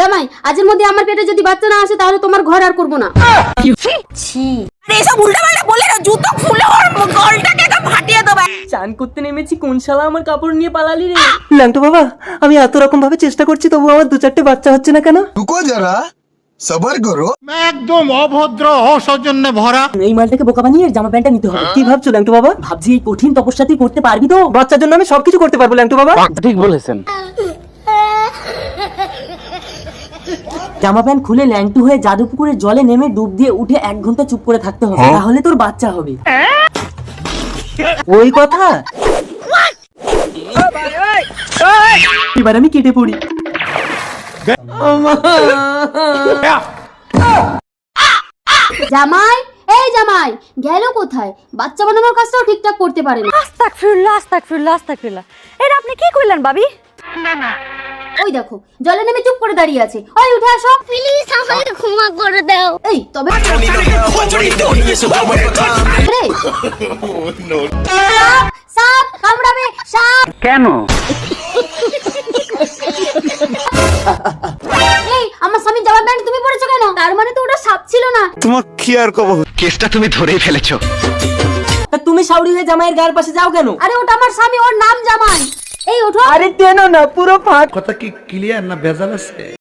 জামাই আজের মধ্যে আমার পেটে যদি বাচ্চা না আসে তাহলে তোমার ঘর আর করব না। তবু আমার দু চারটে বাচ্চা হচ্ছে না কেন? সবার একদম অভদ্র ভরা। এই মালটাকে বোকা বানিয়ে জামা প্যান্টটা নিতে হবে। কি ভাবছ বাবা? ভাবছি কঠিন তপস্যাতেই করতে পারবি তো? বাচ্চার জন্য আমি সবকিছু করতে পারব ল্যাংটু বাবা। ঠিক বলেছেন। জামা প্যান্ট খুলে ল্যাংটু হয়ে জাদু পুকুরের জলে নেমে ডুব দিয়ে উঠে এক ঘণ্টা চুপ করে থাকতে হবে। তাহলে তোর বাচ্চা হবে। ওই কথা? এবার আমি কেটে পড়ি। জামাই এই জামাই গেল কোথায়? বাচ্চা বানানোর কাজটাও ঠিকঠাক করতে পারে না আস্তাগফিরুল্লাহ আস্তাগফিরুল্লাহ আস্তাগফিরুল্লাহ। এটা আপনি কি কইলেন ভাবি ওই দেখো জলে নেমে চুপ করে দাঁড়িয়ে আছে। ওই উঠে আসো। প্লিজ আমাকে ক্ষমা করে দাও। এই তবে সাপ, সাপ কামড়াবে সাপ। কেন? এই আমার স্বামী তুমি পরেছো কেন? তার মানে তো ওটা সাপ ছিল না। কেসটা তুমি ধরেই ফেলেছো। তুমি সাউরি হয়ে জামাইয়ের গায়ের পাশে যাও কেন? আরে ওটা আমার স্বামী ওর নাম জামাই। এই ওঠো আরে টেনো না পুরো ফাঁক। কথা কি ক্লিয়ার না ভেজাল আছে?